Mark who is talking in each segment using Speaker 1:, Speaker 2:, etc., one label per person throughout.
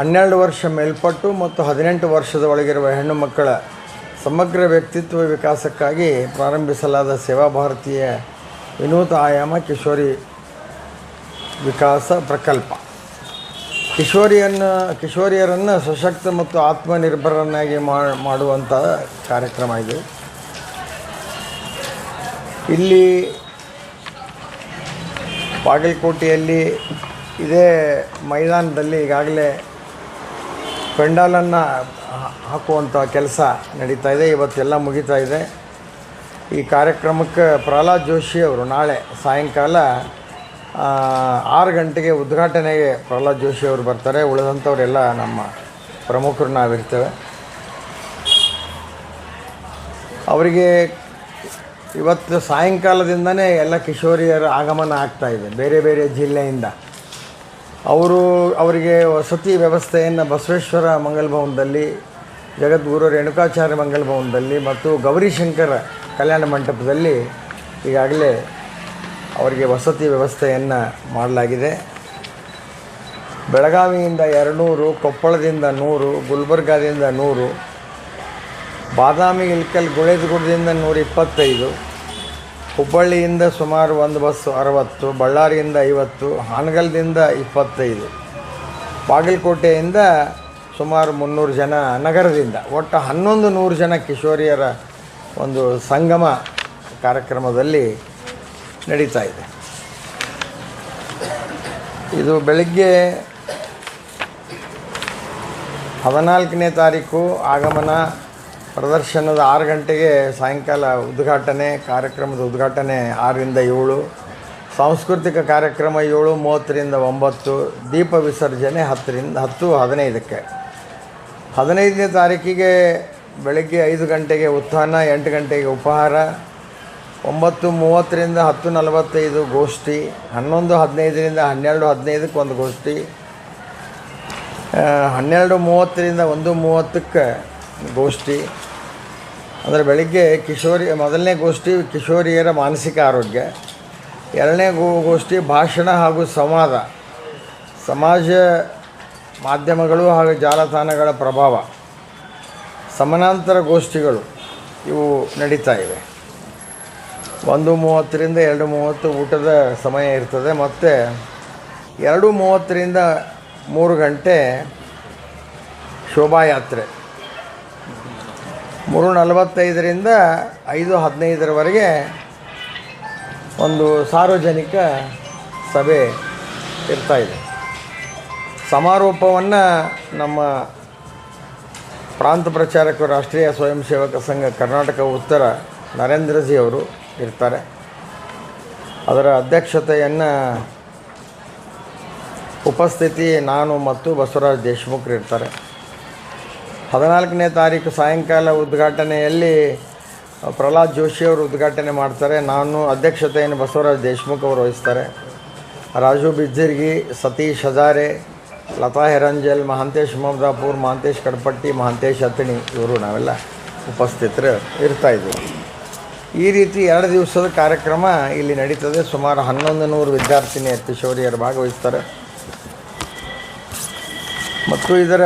Speaker 1: ಹನ್ನೆರಡು ವರ್ಷ ಮೇಲ್ಪಟ್ಟು ಮತ್ತು ಹದಿನೆಂಟು ವರ್ಷದ ಒಳಗಿರುವ ಹೆಣ್ಣು ಮಕ್ಕಳ ಸಮಗ್ರ ವ್ಯಕ್ತಿತ್ವ ವಿಕಾಸಕ್ಕಾಗಿ ಪ್ರಾರಂಭಿಸಲಾದ ಸೇವಾ ಭಾರತೀಯ ವಿನೂತ ಆಯಾಮ ಕಿಶೋರಿ ವಿಕಾಸ ಪ್ರಕಲ್ಪ. ಕಿಶೋರಿಯನ್ನು, ಕಿಶೋರಿಯರನ್ನು ಸಶಕ್ತ ಮತ್ತು ಆತ್ಮನಿರ್ಭರನ್ನಾಗಿ ಮಾಡುವಂಥ ಕಾರ್ಯಕ್ರಮ ಇದು. ಇಲ್ಲಿ ಬಾಗಲಕೋಟೆಯಲ್ಲಿ ಇದೇ ಮೈದಾನದಲ್ಲಿ ಈಗಾಗಲೇ ಪೆಂಡಾಲನ್ನು ಹಾಕುವಂಥ ಕೆಲಸ ನಡೀತಾ ಇದೆ, ಇವತ್ತೆಲ್ಲ ಮುಗಿತಾ ಇದೆ. ಈ ಕಾರ್ಯಕ್ರಮಕ್ಕೆ ಪ್ರಹ್ಲಾದ್ ಜೋಶಿ ಅವರು ನಾಳೆ ಸಾಯಂಕಾಲ ಆರು ಗಂಟೆಗೆ ಉದ್ಘಾಟನೆಗೆ ಪ್ರಹ್ಲಾದ್ ಜೋಶಿ ಅವರು ಬರ್ತಾರೆ. ಉಳಿದಂಥವರೆಲ್ಲ ನಮ್ಮ ಪ್ರಮುಖರು ನಾವಿರ್ತೇವೆ. ಅವರಿಗೆ ಇವತ್ತು ಸಾಯಂಕಾಲದಿಂದನೇ ಎಲ್ಲ ಕಿಶೋರಿಯರ ಆಗಮನ ಆಗ್ತಾಯಿದೆ ಬೇರೆ ಬೇರೆ ಜಿಲ್ಲೆಯಿಂದ. ಅವರು ಅವರಿಗೆ ವಸತಿ ವ್ಯವಸ್ಥೆಯನ್ನು ಬಸವೇಶ್ವರ ಮಂಗಲ ಭವನದಲ್ಲಿ ಜಗದ್ಗುರು ರೇಣುಕಾಚಾರ್ಯ ಮಂಗಲ ಭವನದಲ್ಲಿ ಮತ್ತು ಗೌರಿಶಂಕರ ಕಲ್ಯಾಣ ಮಂಟಪದಲ್ಲಿ ಈಗಾಗಲೇ ಅವರಿಗೆ ವಸತಿ ವ್ಯವಸ್ಥೆಯನ್ನು ಮಾಡಲಾಗಿದೆ. ಬೆಳಗಾವಿಯಿಂದ ಎರಡುನೂರು, ಕೊಪ್ಪಳದಿಂದ ನೂರು, ಗುಲ್ಬರ್ಗಾದಿಂದ ನೂರು, ಬಾದಾಮಿ ಇಲ್ಕಲ್ ಗುಳೇದಗುಡದಿಂದ ನೂರ ಇಪ್ಪತ್ತೈದು ಹುಬ್ಬಳ್ಳಿಯಿಂದ ಸುಮಾರು ಒಂದು ಬಸ್ಸು ಅರವತ್ತು, ಬಳ್ಳಾರಿಯಿಂದ ಐವತ್ತು, ಹಾನಗಲ್ದಿಂದ ಇಪ್ಪತ್ತೈದು, ಬಾಗಲಕೋಟೆಯಿಂದ ಸುಮಾರು ಮುನ್ನೂರು ಜನ ನಗರದಿಂದ. ಒಟ್ಟು ಹನ್ನೊಂದು ನೂರು ಜನ ಕಿಶೋರಿಯರ ಒಂದು ಸಂಗಮ ಕಾರ್ಯಕ್ರಮದಲ್ಲಿ ನಡೀತಾ ಇದೆ. ಇದು ಬೆಳಗ್ಗೆ ಹದಿನಾಲ್ಕನೇ ತಾರೀಕು ಆಗಮನ ಪ್ರದರ್ಶನದ ಆರು ಗಂಟೆಗೆ ಸಾಯಂಕಾಲ ಉದ್ಘಾಟನೆ, ಕಾರ್ಯಕ್ರಮದ ಉದ್ಘಾಟನೆ ಆರರಿಂದ ಏಳು, ಸಾಂಸ್ಕೃತಿಕ ಕಾರ್ಯಕ್ರಮ ಏಳು, ಮೂವತ್ತರಿಂದ ಒಂಬತ್ತು, ದೀಪ ವಿಸರ್ಜನೆ ಹತ್ತರಿಂದ, ಹತ್ತು, ಹದಿನೈದಕ್ಕೆ. ಹದಿನೈದನೇ ತಾರೀಕಿಗೆ ಬೆಳಗ್ಗೆ ಐದು ಗಂಟೆಗೆ ಉತ್ಥಾನ, ಎಂಟು ಗಂಟೆಗೆ ಉಪಹಾರ, ಒಂಬತ್ತು, ಮೂವತ್ತರಿಂದ ಹತ್ತು, ನಲವತ್ತೈದು ಗೋಷ್ಠಿ, ಹನ್ನೊಂದು, ಹದಿನೈದರಿಂದ ಹನ್ನೆರಡು, ಹದಿನೈದಕ್ಕೆ ಒಂದು ಗೋಷ್ಠಿ ಹನ್ನೆರಡು, ಮೂವತ್ತರಿಂದ ಒಂದು ಮೂವತ್ತಕ್ಕೆ ಗೋಷ್ಠಿ. ಅಂದರೆ ಬೆಳಿಗ್ಗೆ ಕಿಶೋರಿ, ಮೊದಲನೇ ಗೋಷ್ಠಿ ಕಿಶೋರಿಯರ ಮಾನಸಿಕ ಆರೋಗ್ಯ, ಎರಡನೇ ಗೋ, ಗೋಷ್ಠಿ ಭಾಷಣ ಹಾಗೂ ಸಂವಾದ, ಸಮಾಜ ಮಾಧ್ಯಮಗಳು ಹಾಗೂ ಜಾಲತಾಣಗಳ ಪ್ರಭಾವ, ಸಮಾನಾಂತರ ಗೋಷ್ಠಿಗಳು ಇವು ನಡೀತಾ ಇವೆ. ಒಂದು ಮೂವತ್ತರಿಂದ ಎರಡು ಮೂವತ್ತು ಊಟದ ಸಮಯ ಇರ್ತದೆ, ಮತ್ತು ಎರಡು ಮೂವತ್ತರಿಂದ ಮೂರು ಗಂಟೆ ಶೋಭಾಯಾತ್ರೆ. ಮೂರು ನಲವತ್ತೈದರಿಂದ ಐದು ಹದಿನೈದರವರೆಗೆ ಒಂದು ಸಾರ್ವಜನಿಕ ಸಭೆ ಇರ್ತಾಯಿದೆ ಸಮಾರೋಪವನ್ನು ನಮ್ಮ ಪ್ರಾಂತ ಪ್ರಚಾರಕರು ರಾಷ್ಟ್ರೀಯ ಸ್ವಯಂ ಸೇವಕ ಸಂಘ ಕರ್ನಾಟಕ ಉತ್ತರ ನರೇಂದ್ರಜಿ ಅವರು ಇರ್ತಾರೆ. ಅದರ ಅಧ್ಯಕ್ಷತೆಯನ್ನು ಉಪಸ್ಥಿತಿ ನಾನು ಮತ್ತು ಬಸವರಾಜ್ ದೇಶಮುಖ್ರು ಇರ್ತಾರೆ. ಹದಿನಾಲ್ಕನೇ ತಾರೀಕು ಸಾಯಂಕಾಲ ಉದ್ಘಾಟನೆಯಲ್ಲಿ ಪ್ರಹ್ಲಾದ್ ಜೋಶಿ ಅವರು ಉದ್ಘಾಟನೆ ಮಾಡ್ತಾರೆ. ನಾನು ಅಧ್ಯಕ್ಷತೆಯನ್ನು ಬಸವರಾಜ್ ದೇಶ್ಮುಖ್ ಅವರು ವಹಿಸ್ತಾರೆ. ರಾಜು ಬಿಜ್ಜಿರ್ಗಿ, ಸತೀಶ್ ಹಜಾರೆ, ಲತಾ ಹೆರಂಜಲ್, ಮಹಾಂತೇಶ್ ಮಮದಾಪುರ್, ಮಹಾಂತೇಶ್ ಕಡಪಟ್ಟಿ, ಮಹಾಂತೇಶ್ ಅತಣಿ ಇವರು ನಾವೆಲ್ಲ ಉಪಸ್ಥಿತರು ಇರ್ತಾಯಿದ್ದೀವಿ ಈ ರೀತಿ ಎರಡು ದಿವಸದ ಕಾರ್ಯಕ್ರಮ ಇಲ್ಲಿ ನಡೀತದೆ. ಸುಮಾರು ಹನ್ನೊಂದು ನೂರು ವಿದ್ಯಾರ್ಥಿನಿಯರು ಕಿಶೋರಿಯರು ಭಾಗವಹಿಸ್ತಾರೆ. ಮತ್ತು ಇದರ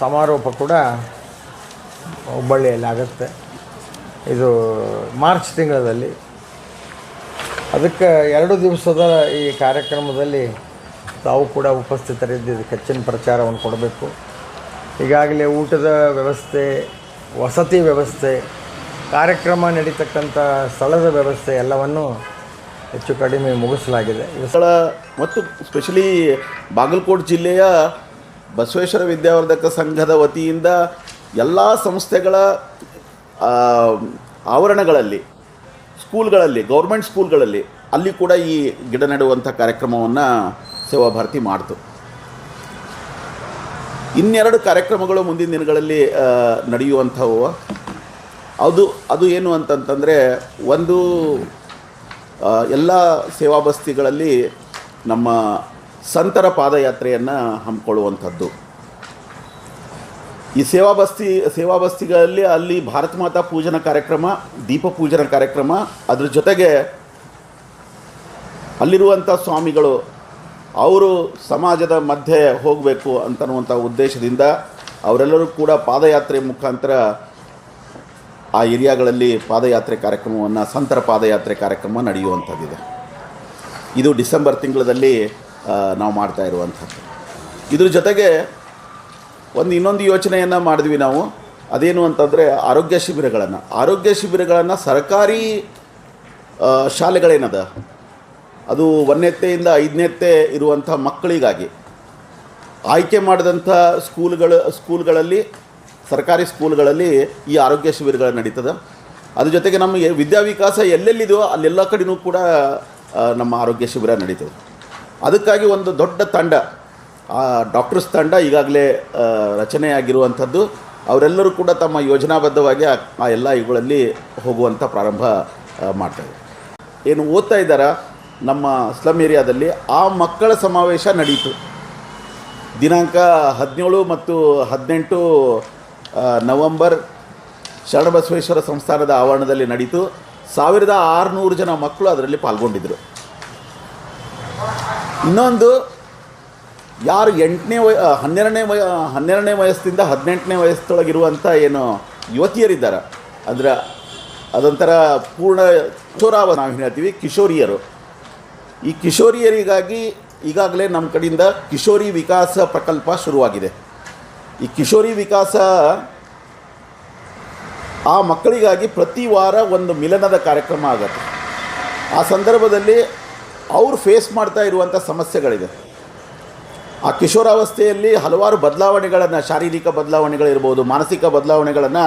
Speaker 1: ಸಮಾರೋಪ ಕೂಡ ಹುಬ್ಬಳ್ಳಿಯಲ್ಲಿ ಆಗುತ್ತೆ. ಇದು ಮಾರ್ಚ್ ತಿಂಗಳಲ್ಲಿ. ಅದಕ್ಕೆ ಎರಡು ದಿವಸದ ಈ ಕಾರ್ಯಕ್ರಮದಲ್ಲಿ ತಾವು ಕೂಡ ಉಪಸ್ಥಿತರಿದ್ದು ಇದಕ್ಕೆ ಹೆಚ್ಚಿನ ಪ್ರಚಾರವನ್ನು ಕೊಡಬೇಕು. ಈಗಾಗಲೇ ಊಟದ ವ್ಯವಸ್ಥೆ, ವಸತಿ ವ್ಯವಸ್ಥೆ, ಕಾರ್ಯಕ್ರಮ ನಡೀತಕ್ಕಂಥ ಸ್ಥಳದ ವ್ಯವಸ್ಥೆ ಎಲ್ಲವನ್ನು ಹೆಚ್ಚು ಕಡಿಮೆ ಮುಗಿಸಲಾಗಿದೆ.
Speaker 2: ಸ್ಥಳ ಮತ್ತು ಸ್ಪೆಷಲಿ ಬಾಗಲಕೋಟೆ ಜಿಲ್ಲೆಯ ಬಸವೇಶ್ವರ ವಿದ್ಯಾವರ್ಧಕ ಸಂಘದ ವತಿಯಿಂದ ಎಲ್ಲ ಸಂಸ್ಥೆಗಳ ಆವರಣಗಳಲ್ಲಿ, ಸ್ಕೂಲ್ಗಳಲ್ಲಿ, ಗೌರ್ಮೆಂಟ್ ಸ್ಕೂಲ್ಗಳಲ್ಲಿ ಅಲ್ಲಿ ಕೂಡ ಈ ಗಿಡ ನೆಡುವಂಥ ಕಾರ್ಯಕ್ರಮವನ್ನು ಸೇವಾ ಭಾರತಿ ಮಾಡ್ತು. ಇನ್ನೆರಡು ಕಾರ್ಯಕ್ರಮಗಳು ಮುಂದಿನ ದಿನಗಳಲ್ಲಿ ನಡೆಯುವಂಥವು. ಅದು ಅದು ಏನು ಅಂತಂತಂದರೆ ಒಂದು ಎಲ್ಲ ಸೇವಾ ಬಸ್ತಿಗಳಲ್ಲಿ ನಮ್ಮ ಸಂತರ ಪಾದಯಾತ್ರೆಯನ್ನು ಹಮ್ಮಿಕೊಳ್ಳುವಂಥದ್ದು. ಈ ಸೇವಾ ಬಸ್ತಿ, ಸೇವಾ ಬಸ್ತಿಗಳಲ್ಲಿ ಅಲ್ಲಿ ಭಾರತ ಮಾತಾ ಪೂಜನ ಕಾರ್ಯಕ್ರಮ, ದೀಪ ಪೂಜನ ಕಾರ್ಯಕ್ರಮ, ಅದರ ಜೊತೆಗೆ ಅಲ್ಲಿರುವಂಥ ಸ್ವಾಮಿಗಳು, ಅವರು ಸಮಾಜದ ಮಧ್ಯೆ ಹೋಗಬೇಕು ಅಂತನ್ನುವಂಥ ಉದ್ದೇಶದಿಂದ ಅವರೆಲ್ಲರೂ ಕೂಡ ಪಾದಯಾತ್ರೆ ಮುಖಾಂತರ ಆ ಏರಿಯಾಗಳಲ್ಲಿ ಪಾದಯಾತ್ರೆ ಕಾರ್ಯಕ್ರಮವನ್ನು, ಸಂತರ ಪಾದಯಾತ್ರೆ ಕಾರ್ಯಕ್ರಮ ನಡೆಯುವಂಥದ್ದಿದೆ. ಇದು ಡಿಸೆಂಬರ್ ತಿಂಗಳಲ್ಲಿ ನಾವು ಮಾಡ್ತಾ ಇರುವಂಥದ್ದು. ಇದ್ರ ಜೊತೆಗೆ ಒಂದು ಇನ್ನೊಂದು ಯೋಚನೆಯನ್ನು ಮಾಡಿದ್ವಿ ನಾವು. ಅದೇನು ಅಂತಂದರೆ ಆರೋಗ್ಯ ಶಿಬಿರಗಳನ್ನು. ಆರೋಗ್ಯ ಶಿಬಿರಗಳನ್ನು ಸರ್ಕಾರಿ ಶಾಲೆಗಳೇನದ? ಅದು ಒಂದನೇತ್ತೆಯಿಂದ ಐದನೇತ್ತೆ ಇರುವಂಥ ಮಕ್ಕಳಿಗಾಗಿ. ಆಯ್ಕೆ ಮಾಡಿದಂಥ ಸ್ಕೂಲ್ಗಳು, ಸ್ಕೂಲ್ಗಳಲ್ಲಿ, ಸರ್ಕಾರಿ ಸ್ಕೂಲ್ಗಳಲ್ಲಿ ಈ ಆರೋಗ್ಯ ಶಿಬಿರಗಳು ನಡೀತದೆ. ಅದ್ರ ಜೊತೆಗೆ ನಮಗೆ ವಿದ್ಯಾವಿಕಾಸ ಎಲ್ಲೆಲ್ಲಿದೆಯೋ ಅಲ್ಲೆಲ್ಲ ಕಡೆನೂ ಕೂಡ ನಮ್ಮ ಆರೋಗ್ಯ ಶಿಬಿರ ನಡೀತದೆ. ಅದಕ್ಕಾಗಿ ಒಂದು ದೊಡ್ಡ ತಂಡ, ಆ ಡಾಕ್ಟರ್ಸ್ ತಂಡ ಈಗಾಗಲೇ ರಚನೆಯಾಗಿರುವಂಥದ್ದು. ಅವರೆಲ್ಲರೂ ಕೂಡ ತಮ್ಮ ಯೋಜನಾಬದ್ಧವಾಗಿ ಆ ಎಲ್ಲ ಇವುಗಳಲ್ಲಿ ಹೋಗುವಂಥ ಪ್ರಾರಂಭ ಮಾಡ್ತಾರೆ ಏನು ಓದ್ತಾ ಇದ್ದಾರ? ನಮ್ಮ ಸ್ಲಮ್ ಏರಿಯಾದಲ್ಲಿ ಆ ಮಕ್ಕಳ ಸಮಾವೇಶ ನಡೀತು. ದಿನಾಂಕ ಹದಿನೇಳು ಮತ್ತು ಹದಿನೆಂಟು ನವಂಬರ್ ಶರಣಬಸವೇಶ್ವರ ಸಂಸ್ಥಾನದ ಆವರಣದಲ್ಲಿ ನಡೀತು. ಸಾವಿರದ ಆರುನೂರು ಜನ ಮಕ್ಕಳು ಅದರಲ್ಲಿ ಪಾಲ್ಗೊಂಡಿದ್ದರು. ಇನ್ನೊಂದು, ಯಾರು ಎಂಟನೇ ವಯ ಹನ್ನೆರಡನೇ ವಯ ಹನ್ನೆರಡನೇ ವಯಸ್ಸಿಂದ ಹದಿನೆಂಟನೇ ವಯಸ್ಸೊಳಗಿರುವಂಥ ಏನು ಯುವತಿಯರಿದ್ದಾರೆ. ಅಂದರೆ, ಅದೊಂಥರ ಪೂರ್ಣ ಚೋರಾವ ನಾವು ಹೇಳ್ತೀವಿ, ಕಿಶೋರಿಯರು. ಈ ಕಿಶೋರಿಯರಿಗಾಗಿ ಈಗಾಗಲೇ ನಮ್ಮ ಕಡೆಯಿಂದ ಕಿಶೋರಿ ವಿಕಾಸ ಪ್ರಕಲ್ಪ ಶುರುವಾಗಿದೆ. ಈ ಕಿಶೋರಿ ವಿಕಾಸ ಆ ಮಕ್ಕಳಿಗಾಗಿ ಪ್ರತಿ ವಾರ ಒಂದು ಮಿಲನದ ಕಾರ್ಯಕ್ರಮ ಆಗುತ್ತೆ. ಆ ಸಂದರ್ಭದಲ್ಲಿ ಅವರು ಫೇಸ್ ಮಾಡ್ತಾ ಇರುವಂಥ ಸಮಸ್ಯೆಗಳಿದೆ. ಆ ಕಿಶೋರಾವಸ್ಥೆಯಲ್ಲಿ ಹಲವಾರು ಬದಲಾವಣೆಗಳನ್ನು, ಶಾರೀರಿಕ ಬದಲಾವಣೆಗಳಿರ್ಬೋದು, ಮಾನಸಿಕ ಬದಲಾವಣೆಗಳನ್ನು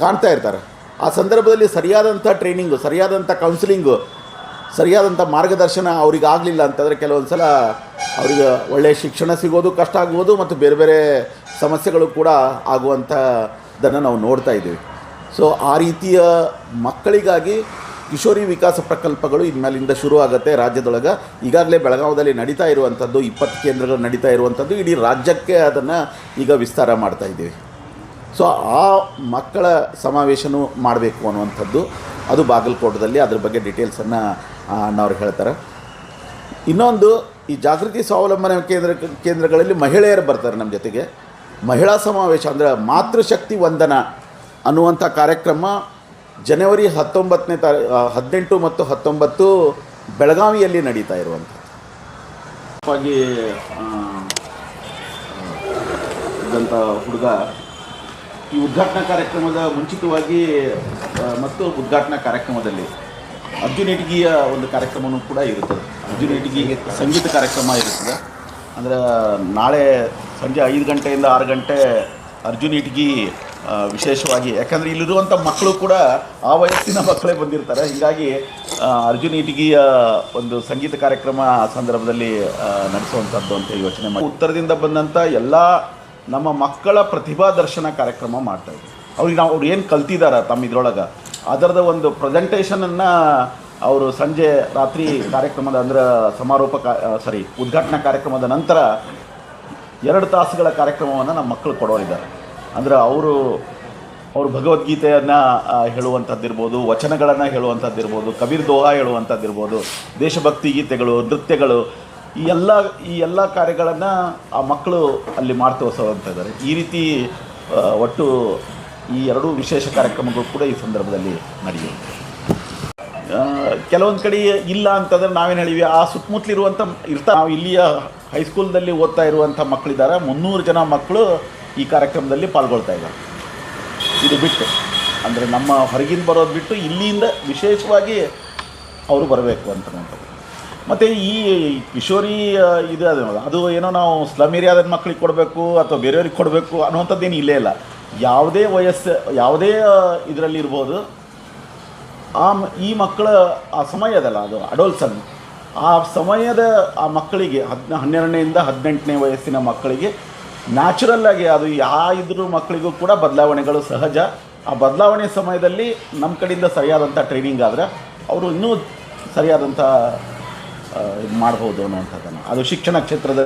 Speaker 2: ಕಾಣ್ತಾ ಇರ್ತಾರೆ. ಆ ಸಂದರ್ಭದಲ್ಲಿ ಸರಿಯಾದಂಥ ಟ್ರೈನಿಂಗು ಸರಿಯಾದಂಥ ಕೌನ್ಸಿಲಿಂಗು ಸರಿಯಾದಂಥ ಮಾರ್ಗದರ್ಶನ ಅವ್ರಿಗೆ ಆಗಲಿಲ್ಲ ಅಂತಂದರೆ ಕೆಲವೊಂದು ಸಲ ಅವರಿಗೆ ಒಳ್ಳೆಯ ಶಿಕ್ಷಣ ಸಿಗೋದು ಕಷ್ಟ ಆಗ್ಬೋದು ಮತ್ತು ಬೇರೆ ಬೇರೆ ಸಮಸ್ಯೆಗಳು ಕೂಡ ಆಗುವಂಥದ್ದನ್ನು ನಾವು ನೋಡ್ತಾ ಇದ್ದೀವಿ. ಸೊ ಆ ರೀತಿಯ ಮಕ್ಕಳಿಗಾಗಿ ಕಿಶೋರಿ ವಿಕಾಸ ಪ್ರಕಲ್ಪಗಳು ಇನ್ಮೇಲಿಂದ ಶುರು ಆಗುತ್ತೆ ರಾಜ್ಯದೊಳಗೆ ಈಗಾಗಲೇ ಬೆಳಗಾವದಲ್ಲಿ ನಡೀತಾ ಇರುವಂಥದ್ದು ಇಪ್ಪತ್ತು ಕೇಂದ್ರಗಳು ನಡೀತಾ ಇರುವಂಥದ್ದು ಇಡೀ ರಾಜ್ಯಕ್ಕೆ ಅದನ್ನು ಈಗ ವಿಸ್ತಾರ ಮಾಡ್ತಾ ಇದ್ದೀವಿ. ಸೊ ಆ ಮಕ್ಕಳ ಸಮಾವೇಶನೂ ಮಾಡಬೇಕು ಅನ್ನುವಂಥದ್ದು ಅದು ಬಾಗಲಕೋಟದಲ್ಲಿ. ಅದ್ರ ಬಗ್ಗೆ ಡೀಟೇಲ್ಸನ್ನು ಅಣ್ಣವ್ರು ಹೇಳ್ತಾರೆ. ಇನ್ನೊಂದು, ಈ ಜಾಗೃತಿ ಸ್ವಾವಲಂಬನೆ ಕೇಂದ್ರ, ಕೇಂದ್ರಗಳಲ್ಲಿ ಮಹಿಳೆಯರು ಬರ್ತಾರೆ ನಮ್ಮ ಜೊತೆಗೆ. ಮಹಿಳಾ ಸಮಾವೇಶ ಅಂದರೆ ಮಾತೃಶಕ್ತಿ ವಂದನ ಅನ್ನುವಂಥ ಕಾರ್ಯಕ್ರಮ ಜನವರಿ ಹತ್ತೊಂಬತ್ತನೇ ತಾರೀ ಹದಿನೆಂಟು ಮತ್ತು ಹತ್ತೊಂಬತ್ತು ಬೆಳಗಾವಿಯಲ್ಲಿ ನಡೀತಾ ಇರುವಂಥದ್ದು. ಇದ್ದಂಥ ಹುಡುಗ, ಈ ಉದ್ಘಾಟನಾ ಕಾರ್ಯಕ್ರಮದ ಮುಂಚಿತವಾಗಿ ಮತ್ತು ಉದ್ಘಾಟನಾ ಕಾರ್ಯಕ್ರಮದಲ್ಲಿ ಅರ್ಜುನ್ ಇಟಗಿಯ ಒಂದು ಕಾರ್ಯಕ್ರಮವೂ ಕೂಡ ಇರುತ್ತದೆ. ಅರ್ಜುನ್ ಇಟಗಿ ಸಂಗೀತ ಕಾರ್ಯಕ್ರಮ ಇರುತ್ತದೆ. ಅಂದರೆ ನಾಳೆ ಸಂಜೆ ಐದು ಗಂಟೆಯಿಂದ ಆರು ಗಂಟೆ ಅರ್ಜುನ್ ಇಟಗಿ ವಿಶೇಷವಾಗಿ ಯಾಕಂದರೆ ಇಲ್ಲಿರುವಂಥ ಮಕ್ಕಳು ಕೂಡ ಆ ವಯಸ್ಸಿನ ಮಕ್ಕಳೇ ಬಂದಿರ್ತಾರೆ. ಹೀಗಾಗಿ ಅರ್ಜುನ್ ಇಟಗಿಯ ಒಂದು ಸಂಗೀತ ಕಾರ್ಯಕ್ರಮ ಆ ಸಂದರ್ಭದಲ್ಲಿ ನಡೆಸುವಂಥದ್ದು ಅಂತ ಯೋಚನೆ ಮಾಡಿ. ಉತ್ತರದಿಂದ ಬಂದಂಥ ಎಲ್ಲ ನಮ್ಮ ಮಕ್ಕಳ ಪ್ರತಿಭಾ ದರ್ಶನ ಕಾರ್ಯಕ್ರಮ ಮಾಡ್ತಾ ಇದ್ದೀವಿ ಅವ್ರಿಗೆ ನಾವು ಅವ್ರು ಏನು ಕಲ್ತಿದ್ದಾರೆ ತಮ್ಮ ಇದ್ರೊಳಗೆ? ಅದರದ ಒಂದು ಪ್ರೆಸೆಂಟೇಷನನ್ನು ಅವರು ಸಂಜೆ ರಾತ್ರಿ ಕಾರ್ಯಕ್ರಮದ ಅಂದ್ರೆ ಸಮಾರೋಪ ಕಾ ಸಾರಿ ಉದ್ಘಾಟನಾ ಕಾರ್ಯಕ್ರಮದ ನಂತರ ಎರಡು ತಾಸುಗಳ ಕಾರ್ಯಕ್ರಮವನ್ನು ನಮ್ಮ ಮಕ್ಕಳು ಕೊಡೋರಿದ್ದಾರೆ. ಅಂದರೆ ಅವರು ಅವರು ಭಗವದ್ಗೀತೆಯನ್ನು ಹೇಳುವಂಥದ್ದಿರ್ಬೋದು, ವಚನಗಳನ್ನು ಹೇಳುವಂಥದ್ದಿರ್ಬೋದು, ಕಬೀರ್ ದೋಹಾ ಹೇಳುವಂಥದ್ದಿರ್ಬೋದು, ದೇಶಭಕ್ತಿ ಗೀತೆಗಳು, ನೃತ್ಯಗಳು, ಈ ಎಲ್ಲ ಈ ಎಲ್ಲ ಕಾರ್ಯಗಳನ್ನು ಆ ಮಕ್ಕಳು ಅಲ್ಲಿ ಮಾಡಿ ಇದ್ದಾರೆ. ಈ ರೀತಿ ಒಟ್ಟು ಈ ಎರಡೂ ವಿಶೇಷ ಕಾರ್ಯಕ್ರಮಗಳು ಕೂಡ ಈ ಸಂದರ್ಭದಲ್ಲಿ ನಡೆಯುತ್ತೆ. ಕೆಲವೊಂದು ಕಡೆ ಇಲ್ಲ ಅಂತಂದ್ರೆ ನಾವೇನು ಹೇಳಿವಿ ಆ ಸುತ್ತಮುತ್ತಲಿರುವಂಥ ಇರ್ತಾ, ನಾವು ಇಲ್ಲಿಯ ಹೈಸ್ಕೂಲ್ದಲ್ಲಿ ಓದ್ತಾ ಇರುವಂಥ ಮಕ್ಕಳಿದ್ದಾರೆ. ಮುನ್ನೂರು ಜನ ಮಕ್ಕಳು ಈ ಕಾರ್ಯಕ್ರಮದಲ್ಲಿ ಪಾಲ್ಗೊಳ್ತಾ ಇದ್ದಾರೆ ಇದು ಬಿಟ್ಟು, ಅಂದರೆ ನಮ್ಮ ಹೊರಗಿಂದ ಬರೋದು ಬಿಟ್ಟು ಇಲ್ಲಿಂದ ವಿಶೇಷವಾಗಿ ಅವರು ಬರಬೇಕು ಅಂತಕ್ಕಂಥದ್ದು ಮತ್ತು ಈ ಕಿಶೋರಿ ಇದು ಅದು ಅದು ಏನೋ ನಾವು ಸ್ಲಮ್ ಏರಿಯಾದ ಮಕ್ಕಳಿಗೆ ಕೊಡಬೇಕು ಅಥವಾ ಬೇರೆಯವ್ರಿಗೆ ಕೊಡಬೇಕು ಅನ್ನುವಂಥದ್ದೇನು ಇಲ್ಲೇ ಇಲ್ಲ. ಯಾವುದೇ ವಯಸ್ಸು, ಯಾವುದೇ ಇದರಲ್ಲಿ ಇರ್ಬೋದು. ಆ ಈ ಮಕ್ಕಳ, ಆ ಸಮಯ ಅದಲ್ಲ ಅದು ಅಡೋಲ್ಸನ್ ಆ ಸಮಯದ, ಆ ಮಕ್ಕಳಿಗೆ ಹದ್ ಹನ್ನೆರಡನೆಯಿಂದ ಹದಿನೆಂಟನೇ ವಯಸ್ಸಿನ ಮಕ್ಕಳಿಗೆ ನ್ಯಾಚುರಲ್ ಆಗಿ ಅದು ಯಾ ಇದ್ರ ಮಕ್ಕಳಿಗೂ ಕೂಡ ಬದಲಾವಣೆಗಳು ಸಹಜ. ಆ ಬದಲಾವಣೆ ಸಮಯದಲ್ಲಿ ನಮ್ಮ ಕಡೆಯಿಂದ ಸರಿಯಾದಂಥ ಟ್ರೈನಿಂಗ್ ಆದರೆ ಅವರು ಇನ್ನೂ ಸರಿಯಾದಂಥ ಇದು ಮಾಡ್ಬೋದು ಅನ್ನುವಂಥದ್ದನ್ನು. ಅದು ಶಿಕ್ಷಣ ಕ್ಷೇತ್ರದ